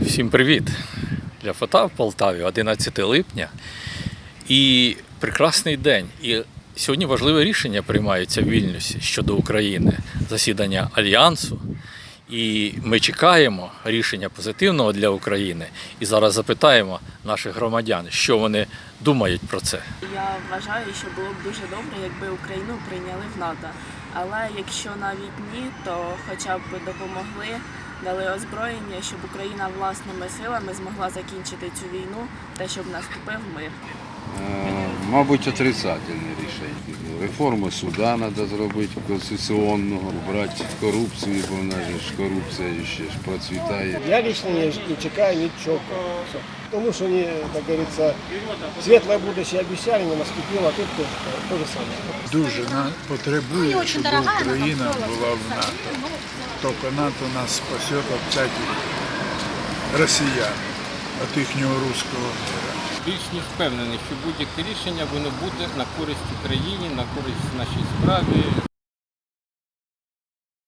Всім привіт! Для фото в Полтаві 11 липня. І прекрасний день. І сьогодні важливе рішення приймаються в Вільнюсі щодо України, засідання Альянсу. І ми чекаємо рішення позитивного для України. І зараз запитаємо наших громадян, що вони думають про це. Я вважаю, що було б дуже добре, якби Україну прийняли в НАТО. Але якщо навіть ні, то хоча б допомогли, дали озброєння, щоб Україна власними силами змогла закінчити цю війну та щоб наступив мир. Е, Мабуть, отрицательне рішення. Реформу суда треба зробити конституційного, брати корупцію, бо вона же ж корупція ще ж процвітає. Я лично не, не чекаю. Потому что они, как говорится, светлое будущее обещали, не наступило, а тут то, то же самое. дуже потребує, щоб Україна була в НАТО. Тільки НАТО нас спасе від всяких росіян, від їхнього руського. Більш ніж впевнений, що будь-яке рішення воно буде на користь Україні, на користь нашій справі.